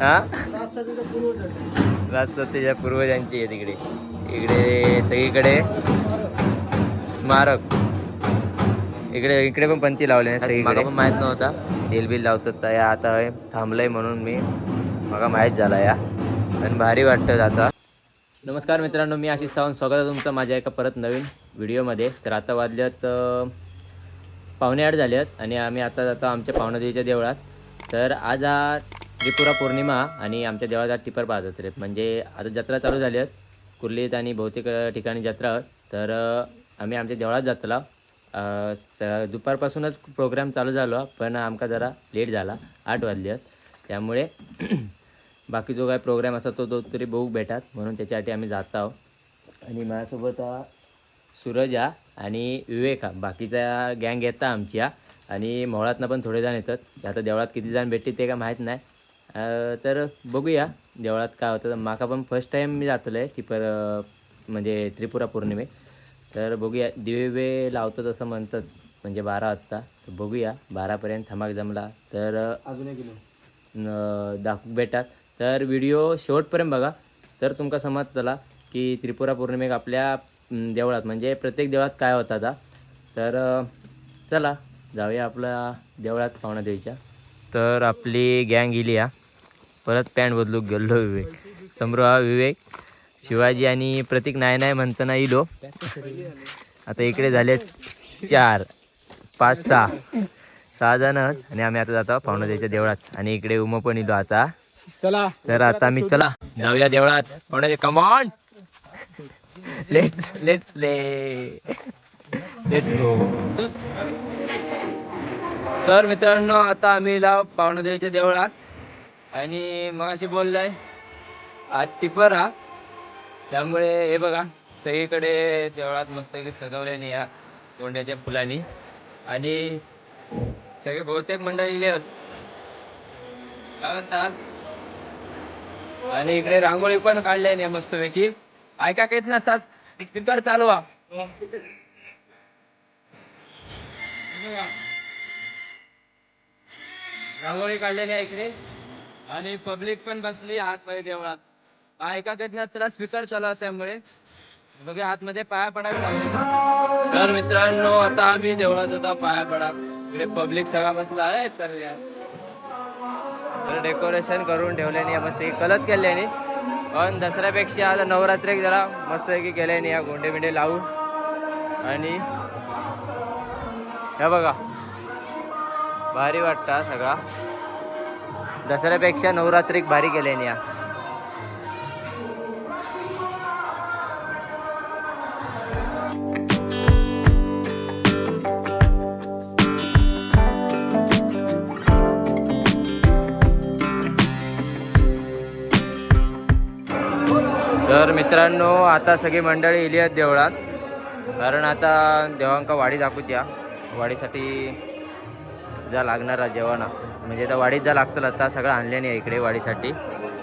हा? राजसत्तेच्या त्याच्या पूर्वजांची आहे तिकडे. इकडे सगळीकडे स्मारक. इकडे इकडे पण पंथी लावले सगळीकडे. पण माहीत नव्हता. तेल बिल लावतात तर या. आता हे थांबलंय म्हणून मी. मला माहीत झाला या. आणि भारी वाटतं आता. नमस्कार मित्रांनो मी आशिष सावंत. स्वागत आहे तुमचं माझ्या एका परत नवीन व्हिडिओमध्ये. तर आता वाजल्यात अं, पावणे आठ झाल्यात आणि आम्ही आता जातो आमच्या पावणादेवीच्या देवळात. तर आज हा म्हणजे त्रिपुरा पौर्णिमा आणि आमच्या देवळात आज टिपर पाहतात रे. म्हणजे आता जत्रा चालू झाली आहेत कुर्लीत आणि बहुतेक ठिकाणी जत्रा तर आम्ही आमच्या देवळात जातला. स दुपारपासूनच प्रोग्राम चालू झालो पण आमका जरा लेट झाला. आठ वाजले त्यामुळे बाकी जो काय प्रोग्राम असा तो तो तरी बघू भेटात. म्हणून त्याच्यासाठी आम्ही जात आहोत. आणि माझ्यासोबत हा सूरज हा आणि विवेक हा बाकीचा गँग येता आमच्या. आणि मोहळातनं पण थोडे जण येतात. आता देवळात किती जण भेटते ते काय माहीत नाही. तर बघूया देवळात काय होतं. माका पण फर्स्ट टाईम मी जातलं आहे टिपर म्हणजे त्रिपुरा पौर्णिमे. तर बघूया दिवे लावतात असं म्हणतात म्हणजे बारा वाजता. तर बघूया बारापर्यंत थमाक जमला. तर अजून एक दाखवू भेटात. तर व्हिडिओ शेवटपर्यंत बघा. तर तुमका समजतला की त्रिपुरा पौर्णिमेक आपल्या देवळात म्हणजे प्रत्येक देवळात काय होता आता तर चला जाऊया आपल्या देवळात पाहुणा देवीच्या तर आपली गँग गेली हा परत पॅन्ट बदलूक गेलो विवेक. समरो हा विवेक शिवाजी आणि प्रतीक नाय नाय म्हणताना इलो. आता इकडे झाले चार पाच सहा. सहा जण आणि आम्ही आता जातो पाहुणादेवीच्या देवळात. आणि इकडे उम पण इलो आता. चला. तर आता आम्ही चला जाऊया देवळात. पाहुणे come on let's let's play let's go तर मित्रांनो आता आम्ही लाव पाहुणादेवीच्या देवळात. आणि मग अशी बोललाय आज टिपर. हा त्यामुळे हे बघा सगळीकडे देवळात मस्त सजवल्याने या गोंड्याच्या फुलांनी. आणि सगळे बहुतेक मंडळी आहेत. काय म्हणतात आणि इकडे रांगोळी पण काढल्या मस्त पैकी. ऐका काहीच नसतात. स्पीकर चालवा रांगोळी काढलेली आहे इकडे. आणि पब्लिक पण बसली आतमध्ये देवळात. ऐका त्यातनं त्याला स्पीकर चालू त्यामुळे. बघा आतमध्ये पाया पडायला लागले. तर मित्रांनो आता आम्ही देवळात होता पाया पडा इकडे पब्लिक सगळा बसला आहे तर तर डेकोरेशन करून ठेवल्याने मस्त कलच केल्याने. पण दसऱ्यापेक्षा आता नवरात्रीक जरा मस्तपैकी की केल्याने या गोंडे बिंडे लावून. आणि हे बघा. भारी वाटतं सगळा. दसऱ्यापेक्षा नवरात्रीक भारी केल्याने या. तर मित्रांनो आता सगळी मंडळी इली आहेत देवळात. कारण आता देवांका वाडी दाखवत्या वाडीसाठी जा लागणारा जेवण म्हणजे आता वाडीत जा लागतं आता सगळं आणल्याने आहे इकडे वाडीसाठी.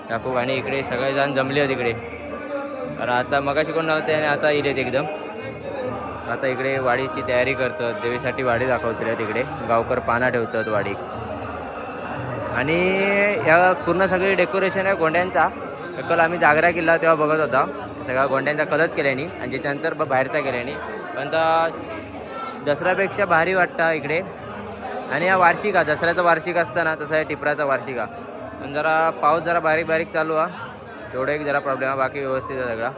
टाकू आणि इकडे सगळेजण जमले आहेत इकडे तर आता मगाशी कोण नव्हते आणि आता इलेत एकदम. आता इकडे वाडीची तयारी करतात देवीसाठी वाडी दाखवते तिकडे गावकर पाना ठेवतात वाडीत. आणि या पूर्ण सगळी डेकोरेशन आहे गोंड्यांचा. कल आम्ही जागरा किल्ला तेव्हा बघत होता. सगळा गोंड्यांचा कलच केल्याने आणि त्याच्यानंतर बाहेरचा केल्याने पण आता दसऱ्यापेक्षा भारी वाटतं इकडे. आणि हा वार्षिक हा दसऱ्याचा वार्षिक असताना तसा आहे टिपराचा वार्षिक हा. पण जरा पाऊस जरा बारीक बारीक चालू हा. तेवढं एक जरा प्रॉब्लेम आहे बाकी व्यवस्थित आहे सगळा.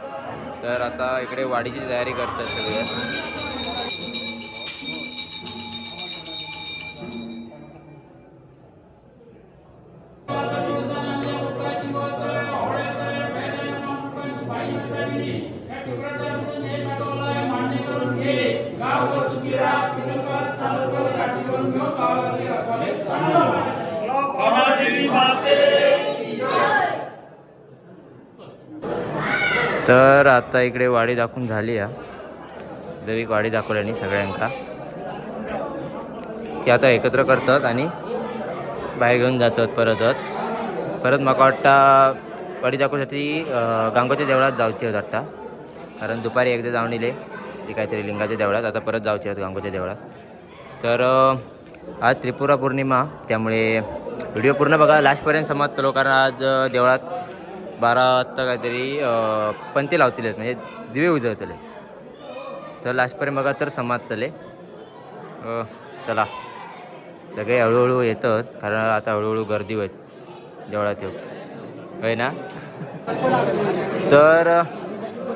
तर आता इकडे वाढीची तयारी करतात सगळे. तर आता इकडे वाडी दाखवून झाली या. देवी वाडी दाखवल्याने सगळ्यांका. ती आता एकत्र करतात आणि बाहेर घेऊन जातात परतच परत म्हाका वाटता वाडी दाखवण्यासाठी गांगोच्या देवळात जावचे आहेत वाटता. कारण दुपारी एकदा जाऊन येले ते काहीतरी लिंगाच्या देवळात आता परत जाऊचे आहेत गांगोच्या देवळात. तर आज त्रिपुरा पौर्णिमा त्यामुळे व्हिडिओ पूर्ण बघा. लास्टपर्यंत समाप्तलो कारण आज देवळात बारा वाजता काहीतरी पंते लावतील म्हणजे दिवे उजळतले तर लास्टपर्यंत बघा तर समाजतले चला. सगळे हळूहळू येतात कारण आता हळूहळू गर्दी होत देवळात येऊ. होय ना? तर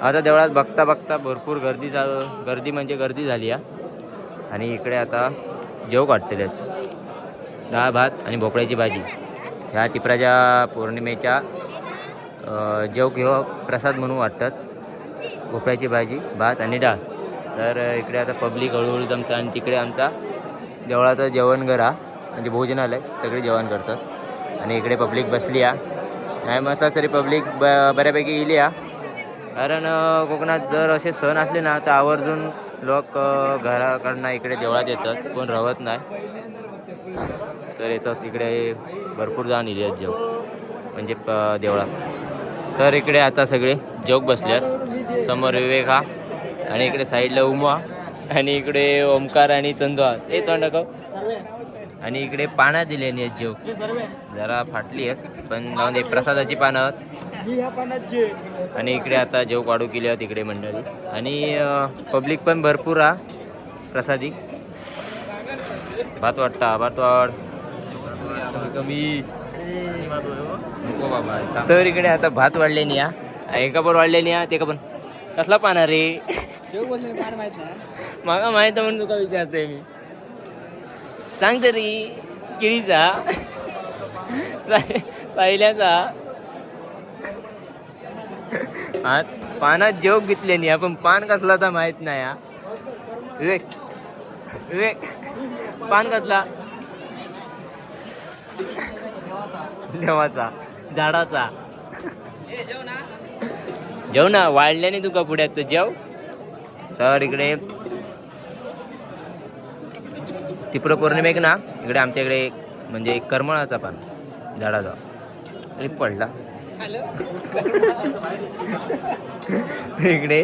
आता देवळात बघता बघता भरपूर गर्दी झालं गर्दी म्हणजे गर्दी झाली आहे आणि इकडे आता जेव काढलेले आहेत. डाळ भात आणि भोपळ्याची भाजी. ह्या टिपराच्या पौर्णिमेच्या जेवक जेव किंवा प्रसाद म्हणून वाटतात. भोपळ्याची भाजी भात आणि डाळ. तर इकडे आता पब्लिक हळूहळू जमतं आणि तिकडे आमचा देवळाचं जेवण घरा म्हणजे भोजनालय सगळे जेवण करतात. आणि इकडे पब्लिक बसली आहे नाही मस्त तरी पब्लिक ब बऱ्यापैकी इली आहे कारण कोकणात जर असे सण असले ना तर आवर्जून लोक घराकडनं इकडे देवळात येतात. कोण राहत नाही. तर येतात इकडे भरपूर जाऊन येले आहेत जेव म्हणजे प- देवळात. तर इकडे आता सगळे जोग बसल्यात. समोर विवेक हा आणि इकडे साईडला उमा आणि इकडे ओमकार आणि चंदू हा ते तोंड आणि इकडे पानं दिली आहेत जोग जरा फाटली आहेत पण लावून दे प्रसादाची पानं आहेत. आणि इकडे आता जेव काढू केली आहेत इकडे मंडळी. आणि पब्लिक पण भरपूर हा प्रसादी. भात वाटता भात वाढ. कमी. नको बाबा तर इकडे आता भात वाढले नाही हा एका पण वाढले नाही हा ते का पण. कसला पाना रे? मागा माहीत आहे म्हणून तुका विचारतोय मी. सांग तरी केळीचा. पहिल्याचा. हा पानात जेव घेतले नाही आपण पान कसला तर माहीत नाही हा. विवेक विवेक पान कसला देवाचा झाडाचा. जेव ना. वाढल्याने तुका पुढ्यात तर जेव. तर इकडे टिप्र पौर्णिमेक ना इकडे आमच्या इकडे म्हणजे करमळाचा पान झाडाचा. अरे पडला. इकडे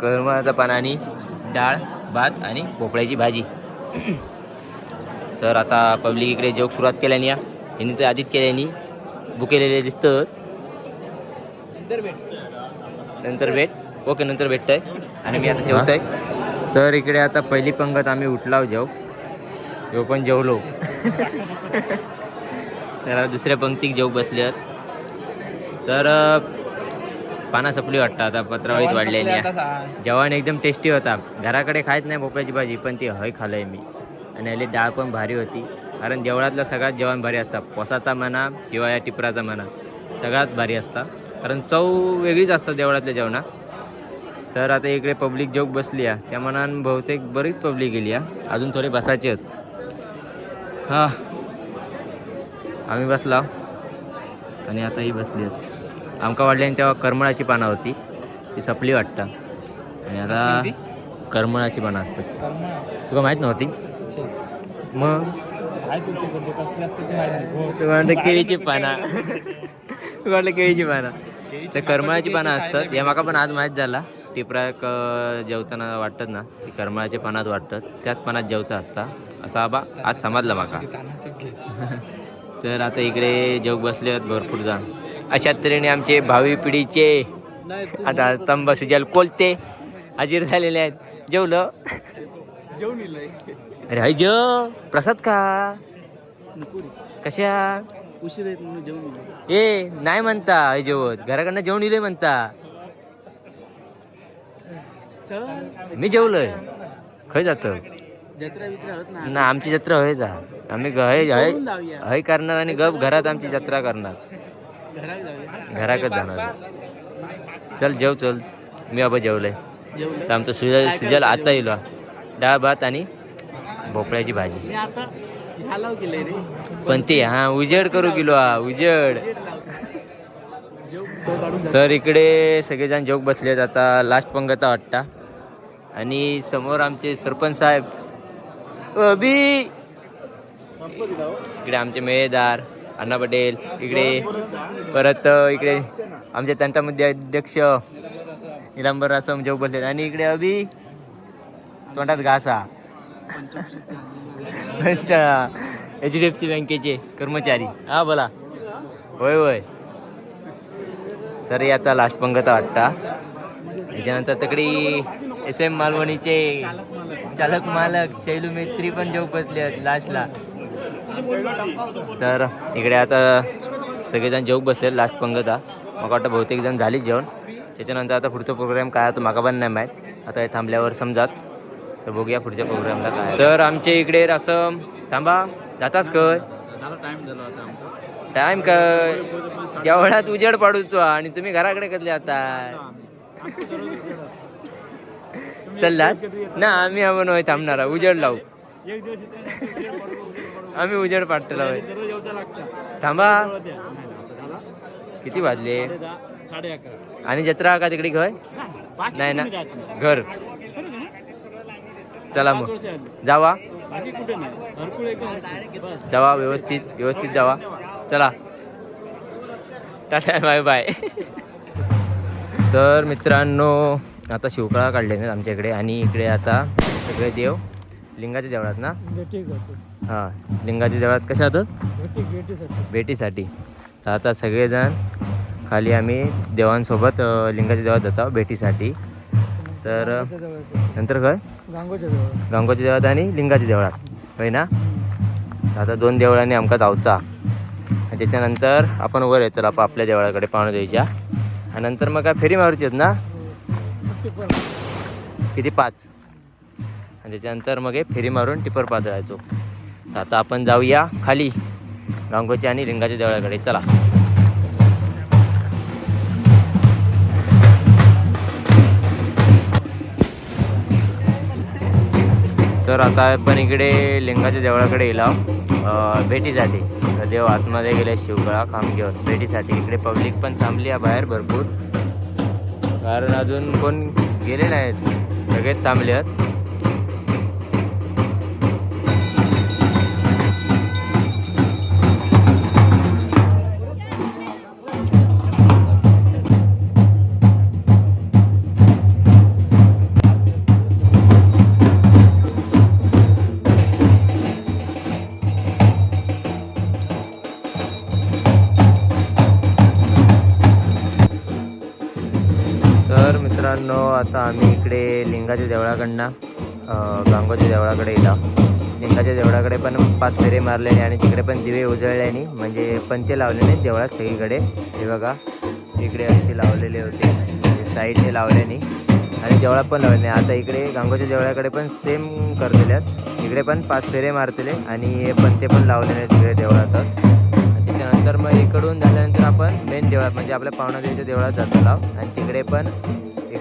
करमळाचा पान आणि डाळ भात आणि भोपळ्याची भाजी. तर आता पब्लिक इकडे जोक सुरुवात केल्याने या. यांनी तर आधीच केल्याने बुकेलेले दिसतं. नंतर भेट. ओके नंतर भेटतंय. आणि मी आता जेवतोय. तर इकडे आता पहिली पंगत आम्ही उठलाव जेव. जेव पण जेवलो. तर दुसऱ्या पंक्तीक जेव बसले तर पाना सपली वाटतं आता पत्रावळीत वाढलेली आहे. जेवण एकदम टेस्टी होता. घराकडे खायत नाही भोपळ्याची भाजी पण ती हय खाल्लंय मी. आणि याली डाळ पण भारी होती. कारण देवळातलं सगळ्यात जेवण भारी असतं. पोसाचा म्हणा किंवा या टिपराचा म्हणा सगळ्यात भारी असतं. कारण चव वेगळीच असतं देवळातल्या जेवणात. तर आता इकडे पब्लिक जोक बसली आहे. त्या मनान बहुतेक बरीच पब्लिक गेली आहे. अजून थोडे बसायचे आहेत. हा. आम्ही बसला. आणि आता ही बसली आहेत. आमका वाढल्याने तेव्हा करमळाची पानं होती. ती सपली वाटतं. आणि आता करमळाची पानं असतात. तुला माहीत नव्हती? मग? तू म्हणतो केळीची पानं. तू केळीची पानं. तर करमळाची पानं असतात. हे माका पण आज माहीत झाला. टिपराक जेवताना वाटतात ना ती करमळाच्या पानात वाटतात त्याच पानात जेवचं असता. असा आबा आज समजला माका. तर आता इकडे जेव बसले आहेत भरपूर जण. अशा तऱ्हेने आमचे भावी पिढीचे आता स्तंभ सुजल कोलते हाजीर झालेले आहेत. जेवलं? अरे हाय जेव प्रसाद का कशा? उशीर म्हणून जेवण ए नाही म्हणता जेवत. घराकडनं जेवण इले म्हणता. मी जेवलोय. खय जात? ना ना आमची जत्रा होय जा. आम्ही हय करणार आणि गप घरात आमची जत्रा करणार. घराकच जाणार. चल जेव चल. मी बाबा जेवलंय. जेवलं तर आमचं सुजल सुजल आता येईल. डाळ भात आणि भोपळ्याची भाजी. पण ते हा उजेड करू गेलो हा उजेड जेड लाव जेव तो काढून जा. तर इकडे सगळेजण जोक बसलेत. आता लास्ट पंगता वाटता आणि समोर आमचे सरपंच साहेब. अभी इकडे आमचे मेळेदार अण्णा पटेल इकडे परत इकडे आमचे तंटामध्ये अध्यक्ष निलांबर असं जोक बसलेत. आणि इकडे अबी तोंडात घासा. एच डी एफ सी बँकेचे कर्मचारी. हा बोला. होय होय. तरी आता लास्ट पंगत वाटता. त्याच्यानंतर तकडी एस एम मालवणीचे चालक मालक शैलू मेत्री पण जेव बसले आहेत लास्टला तर इकडे आता सगळेजण जेव बसले लास्ट पंगता मला वाटतं बहुतेक जण झालीच जेवण. त्याच्यानंतर आता पुढचा प्रोग्राम काय तो माका पण नाही माहीत. आता हे थांबल्यावर समजात. तर बघूया पुढच्या प्रोग्रामला काय तर आमच्या इकडे असं थांबा. जाताच काय टाइम झाला टाइम काय? त्या उजेड पाडूचो आणि तुम्ही घराकडे कसले आता? चल्ला ना. आम्ही आपण होय थांबणार उजेड लावू. आम्ही उजेड पाडतो होय थांबा. किती वाजले? आणि जत्रा का तिकडे घर नाही ना. घर. चला मग. जावा. जावा व्यवस्थित. व्यवस्थित जावा. चला. टाटा बाय बाय तर मित्रांनो आता शिवकाळा काढले नाहीत आमच्या इकडे आणि इकडे आता सगळे देव लिंगाच्या देवळात ना? हां लिंगाच्या देवळात कशा होतात भेटीसाठी. तर आता सगळेजण खाली आम्ही देवांसोबत लिंगाच्या देवात जातो भेटीसाठी. तर नंतर काय? गांगोच्या जवळ गांगोच्या देवळात आणि लिंगाच्या देवळात. होय ना? आता दोन देवळांनी आमका जावचा त्याच्यानंतर आपण वर येतो आप आपल्या देवळाकडे पाहुणे द्यायच्या आणि नंतर मग काय फेरी मारूची आहेत ना? किती? पाच. आणि त्याच्यानंतर मग हे फेरी मारून टिपर पातळायचो तर आता आपण जाऊया खाली गांगोच्या आणि लिंगाच्या देवळाकडे. चला. तर आता आपण इकडे लिंगाच्या देवळाकडे येला भेटीसाठी. देव आतमध्ये गेले शिवगळा खामगेवर भेटीसाठी. इकडे पब्लिक पण थांबली आहे बाहेर भरपूर. कारण अजून कोण गेले नाहीत. सगळेच थांबले आहेत आता आम्ही इकडे लिंगाच्या देवळाकडनं गांगोच्या देवळाकडे गेला लिंगाच्या देवळाकडे पण पाच फेरे मारलेले आणि तिकडे पण दिवे उजळल्याने म्हणजे पंचे लावले नाही देवळात सगळीकडे. हे बघा इकडे असे लावलेले होते. म्हणजे साईडने लावल्याने आणि देवळात पण लावले. आता इकडे गांगोच्या देवळाकडे पण सेम करलेले आहेत. इकडे पण पाच फेरे मारलेले आणि हे पण लावलेले आहेत तिकडे देवळातच त्याच्यानंतर मग इकडून झाल्यानंतर आपण मेन देवळात म्हणजे आपल्या पावणादेवीच्या देवळात जातो लाव आणि तिकडे पण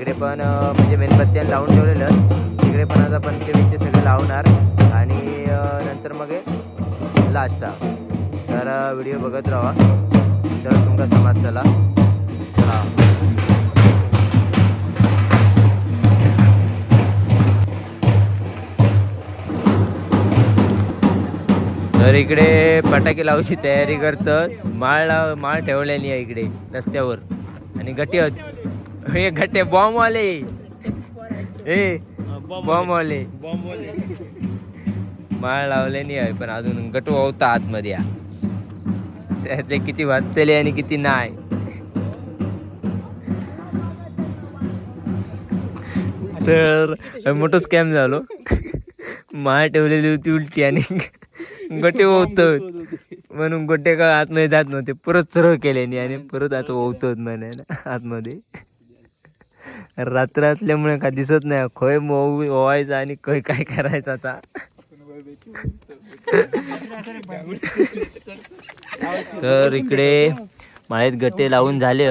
इकडे पण म्हणजे मेणबत्त्या लावून ठेवलेलं. तिकडे पण आता पण विचे सगळे लावणार. आणि नंतर मग लास्टला तर व्हिडिओ बघत राहा. तर तुमका समाज चला. तर इकडे फटाके लावची तयारी करतं माळ लाव माळ ठेवलेली आहे इकडे रस्त्यावर. आणि गटी होती. हे गट्टे बॉम्ब आले ए बॉम्ब आले माळ लावलेली आहे पण अजून गटू होता आतमध्ये. या त्यातले किती वाचतले आणि किती नाही. तर मोठं स्कॅम झालो. माळ ठेवलेली होती उलटी आणि गटे होत म्हणून गोटे का आतमध्ये जात नव्हते परत सरळ केल्याने आणि परत आता ओवतात म्हणे आतमध्ये. रात्र असल्यामुळे का दिसत नाही. खय ओव ओवायचं आणि खोय काय करायचं आता? तर इकडे माळेत गट्टे लावून झाले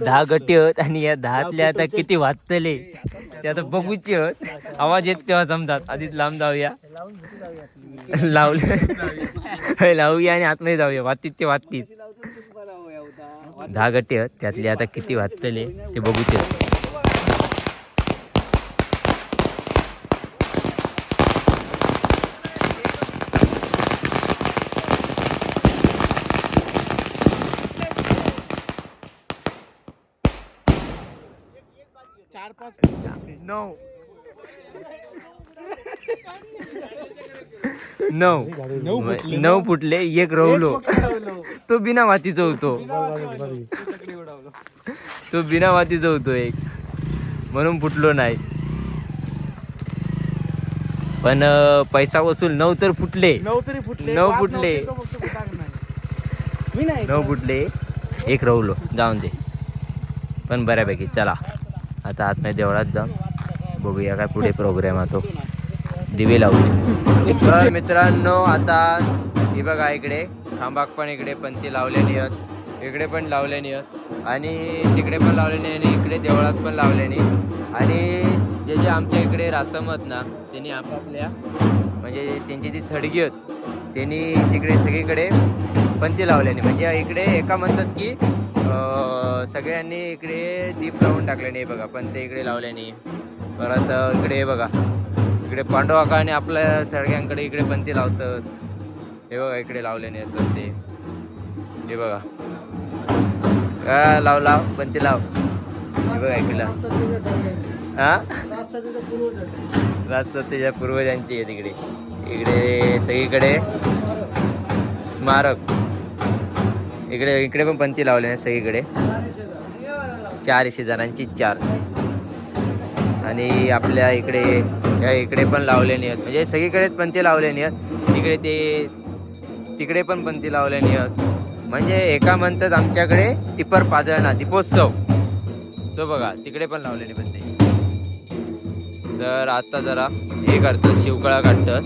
दहा गट्टे होत आणि या दहातले आता किती वाचतले ते आता बघूचे होत. आवाज येत तेव्हा जमतात आधीच लांब जाऊया. लावले. लावूया आणि आतमध्ये जाऊया. वातीत ते वातीत दहा गट्टे होत. त्यातले आता किती वाचतले ते बघूचे आहेत. चार पाच नऊ. नऊ नऊ फुटले एक रवलो. तो बिना मातीचा होतो. तो बिना मातीचा होतो. एक. म्हणून फुटलो नाही. पण पैसा वसूल नऊ तर फुटले. नऊ तरी फुटले. नऊ फुटले. नाही. नाही नऊ एक रवलो. जाऊन दे. पण बऱ्यापैकी चला. आता आतमध्ये देवळात जाऊन बघूया काय पुढे प्रोग्राम आहे तो. दिवे लावू. तर मित्रांनो आता ही बघा इकडे. खांबाक पण इकडे पंथी लावलेली आहेत. इकडे पण लावलेली आहेत. आणि तिकडे पण लावलेली आणि इकडे देवळात पण लावलेली. आणि जे जे आमच्या इकडे रासम आहेत ना त्यांनी आपापल्या म्हणजे त्यांची जी थडगी आहेत त्यांनी तिकडे सगळीकडे पंथी लावल्याने म्हणजे इकडे एका म्हणतात की सगळ्यांनी इकडे दीप लावून टाकल्याने बघा पण ते इकडे लावल्याने. परत इकडे बघा. इकडे पांडवाका आणि आपल्या थडक्यांकडे इकडे बंती लावतात. हे बघा इकडे लावले आहेत ते हे बघा. काय लाव लाव बंती लाव. हे बघा इकडला. हा? त्याच्या पूर्वजांची आहे तिकडे इकडे सगळीकडे स्मारक. इकडे इकडे पण पंथी लावले नाही सगळीकडे. चारशे जणांची चार. आणि आपल्या इकडे या इकडे पण लावलेली आहेत म्हणजे सगळीकडेच पंथी लावलेली आहेत तिकडे ते तिकडे पण पंथी लावलेली आहेत म्हणजे एका म्हणतात आमच्याकडे टिपर पाजळणा दीपोत्सव. तो बघा तिकडे पण लावलेली पंथी तर आता जरा हे करतात शिवकळा काढतात.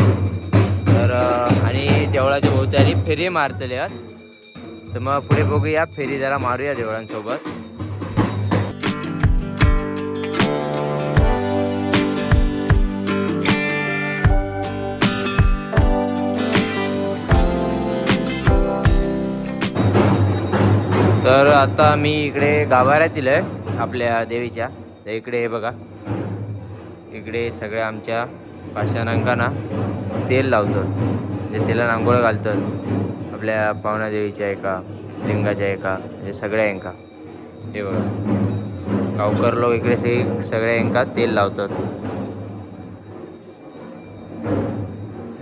तर आणि देवळाच्या भोवताली फेरी मारतले आहेत. तर मग पुढे बघूया फेरी जरा मारूया देवळांसोबत. तर आता मी इकडे गाभाऱ्यातील आहे आपल्या देवीच्या. तर इकडे हे बघा. इकडे सगळ्या आमच्या पाषाणांकांना तेल लावतात. म्हणजे तेला आंघोळ घालतात. आपल्या पावना देवीच्या एका लिंगाच्या एका म्हणजे सगळ्या एका. हे बघा. गावकर लोक इकडे सगळे सगळ्या एका तेल लावतात.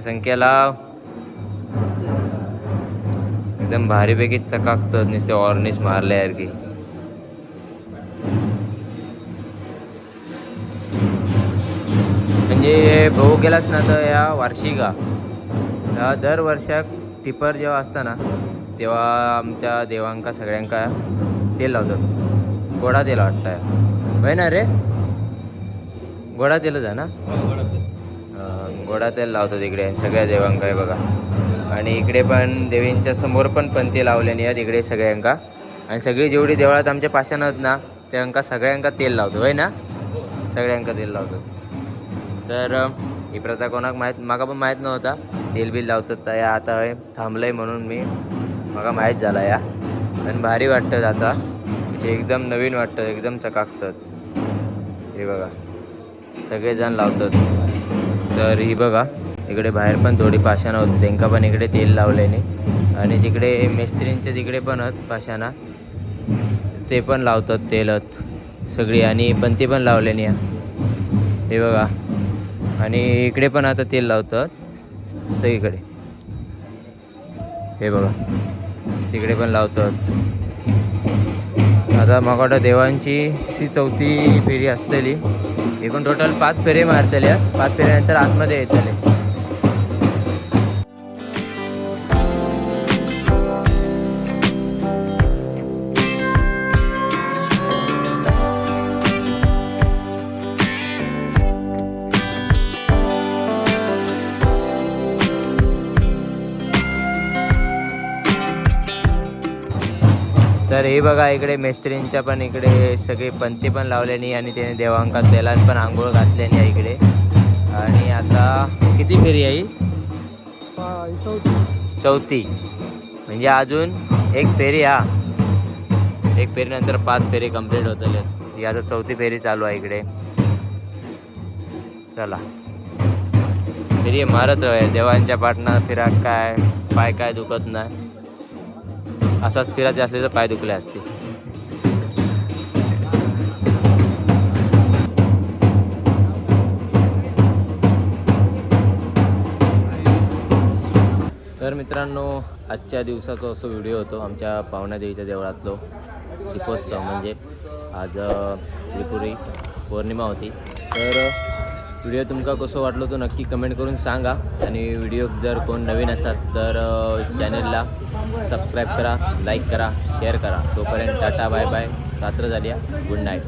संख्येला एकदम भारीपैकी चकाकतात नुसते ऑर्निश मारल्यासारखी म्हणजे भाऊ गेलास ना तर या वार्षिका या दर वर्षाक टिपर जेव्हा असतं ना तेव्हा आमच्या देवांका सगळ्यांका तेल लावतात. गोडा तेल वाटतं होय ना रे? गोडा तेलच आहे ना? गोडा तेल लावतात इकडे. सगळ्या देवांका हे बघा. आणि इकडे पण देवींच्या समोर पण पंती लावलेली आहेत इकडे सगळ्यांका. आणि सगळी जेवढी देवळात आमच्या पाषाण आहेत ना त्यांका सगळ्यांका तेल लावतो होय ना? सगळ्यांका तेल लावतो. तर ही प्रथा कोणाक माहीत माका पण माहीत नव्हता. तेल बिल लावतात तर या आता हे थांबलंय म्हणून मी. माका माहीत झाला या. पण भारी वाटतं आता. एकदम नवीन वाटतं एकदम चकाकतात. हे बघा. सगळेजण लावतात. तर ही बघा. इकडे बाहेर पण थोडी पाषाणं होती. त्यांका पण इकडे तेल लावल्याने. आणि तिकडे मिस्त्रींचे तिकडे पण आहेत पाषाणा ते पण लावतात तेलत सगळी. आणि बंती पण लावल्याने हे बघा. आणि इकडे पण आता तेल लावतात सगळीकडे. हे बघा. तिकडे पण लावतात. आता मग वाटतं देवांची ती चौथी फेरी असलेली. एकूण टोटल पाच फेरे मारतल्या पाच फेऱ्यानंतर आतमध्ये येतले. तर हे बघा इकडे मेस्त्रींच्या पण इकडे सगळे पंथी पण लावल्यानी आणि त्याने देवांका तेलात पण आंघोळ घातल्यानी आहे इकडे. आणि आता किती फेरी आहे चौथी. म्हणजे अजून एक फेरी हा. एक फेरीनंतर पाच फेरी कंप्लीट होतले. ही आता चौथी फेरी चालू आहे इकडे. चला. फेरी मारत राहूया देवांच्या पाटणा फिराक काय पाय काय दुखत नाही. असाच फिरायचे असले तर पाय दुखले असते. तर मित्रांनो आजच्या दिवसाचा असं व्हिडिओ होतो. आमच्या पाहुण्यादेवीच्या देवळातलो दीपोत्सव. म्हणजे आज त्रिपुरी पौर्णिमा होती. तर व्हिडिओ तुमका कसो वाटलो तो नक्की कमेंट करून सांगा. आणि व्हिडिओ जर कोण नवीन असाल तर चॅनलला सबस्क्राईब करा लाईक करा शेअर करा. तोपर्यंत टाटा बाय बाय. रात्र झाली गुड नाईट.